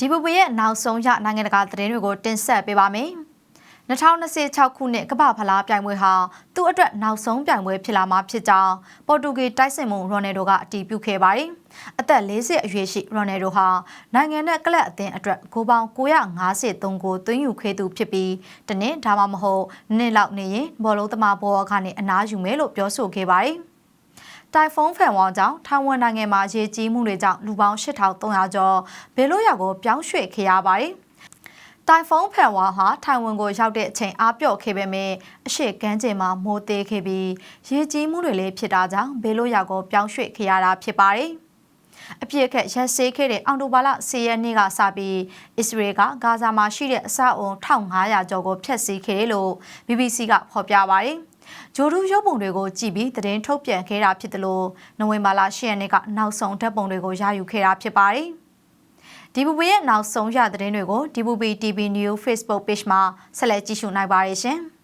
ဒီပပွေရဲ့နောက်ဆုံးရနိုင်ငံတကာသတင်းတွေကိုတင်ဆက်ပေးပါမယ်။2026ခုနှစ်ကမ္ဘာဖလားပြိုင်ပွဲဟာသူ့အတွက်နောက်ဆုံးပြိုင်ပွဲဖြစ်လာမှာဖြစ်ကြောင်းပေါ်တူဂီတိုက်စစ်မှုရိုနယ်ဒိုကအတည်ပြုခဲ့ပါတယ်။အသက်40အရွယ်ရှိရိုနယ်ဒိုဟာနိုင်ငံနဲ့ကလပ်အသင်းအတွက်ဂိုးပေါင်း953ကိုသွင်းယူခဲ့သူဖြစ်ပြီးတနင်္ဒါမှမဟုတ်နှစ်လောက်နေရင်ဘောလုံးသမားဘောကနေအနားယူမယ်လို့ပြောဆိုခဲ့ပါတယ်။ တိုင်ဖုန်းဖန်ဝေါကြောင့်ထိုင်ဝမ်နိုင်ငံမှာရေကြီးမှုတွေကြောင့်လူပေါင်း8300ကျော်ဘေလိုရောက်ကိုပြောင်းရွှေ့ခဲ့ရပါတယ်။တိုင်ဖုန်းဖန်ဝါဟာထိုင်ဝမ်ကိုရောက်တဲ့အချိန်အားပြော့ခဲ့ပေမဲ့အရှိကမ်းခြေမှာမိုးသေးခဲ့ပြီးရေကြီးမှုတွေလည်းဖြစ်တာကြောင့်ဘေလိုရောက်ကိုပြောင်းရွှေ့ခဲ့ရတာဖြစ်ပါတယ်။အပြစ်အခက်ရက်စေးခဲ့တဲ့အော်တိုဘာလ10ရက်နေ့ကစပြီးအစ္စရေးကဂါဇာမှာရှိတဲ့အဆောက်အုံ1500ကျော်ကိုဖျက်ဆီးခဲ့တယ်လို့ BBC ကဖော်ပြပါတယ်။ ဂျိုဒူရုပ်ပုံတွေကိုကြည့်ပြီးသတင်းထုတ်ပြန်ခဲ့တာဖြစ်တယ်လို့နိုဝင်ဘာလ10ရက်နေ့ကနောက်ဆုံးဓာတ်ပုံတွေကိုရယူခဲ့တာဖြစ်ပါတယ်။ DBB ရဲ့နောက်ဆုံးရသတင်းတွေကို DBB TV News Facebook Page မှာဆက်လက်ကြည့်ရှုနိုင်ပါတယ်ရှင်။